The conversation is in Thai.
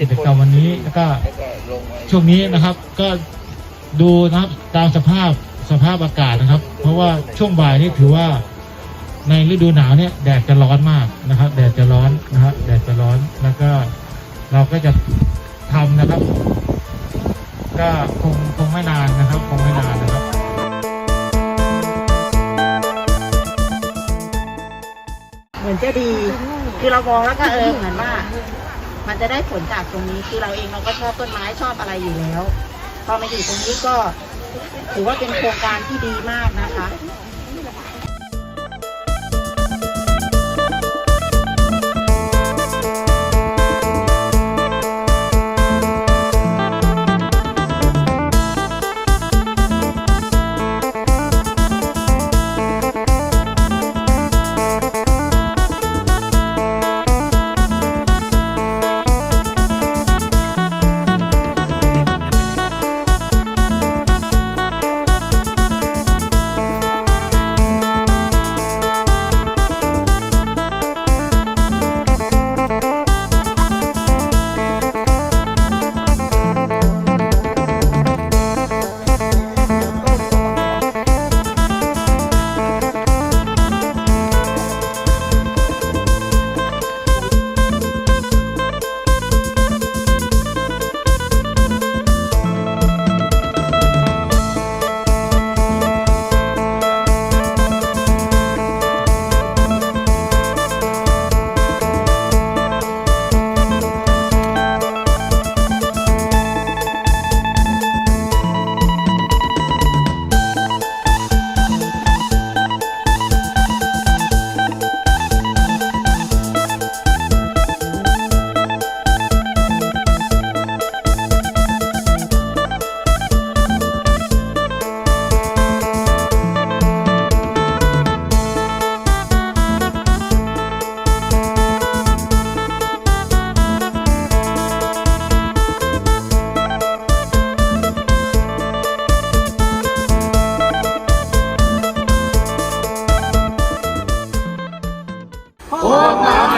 กิจกรรมวันนี้แล้วก็ช่วงนี้นะครับก็ดูนะครับตามสภาพสภาพอากาศนะครับ เพราะว่าช่วงบ่ายนี่ถือว่าในฤดูหนาวเนี่ยแดดจะร้อนมากนะครับ แดดจะร้อนนะครับแดดจะร้อนแล้วก็เราก็จะทำนะครับ ก็คงคงไม่นานนะครับ คงไม่นานนะครับเหมือนจะดี คือเรามองแล้วก็เออเหมือนว่า มันจะได้ผลจากตรงนี้คือเราเองเราก็ชอบต้นไม้ชอบอะไรอยู่แล้ว พอมาอยู่ตรงนี้ก็ถือว่าเป็นโครงการที่ดีมากนะคะ 我们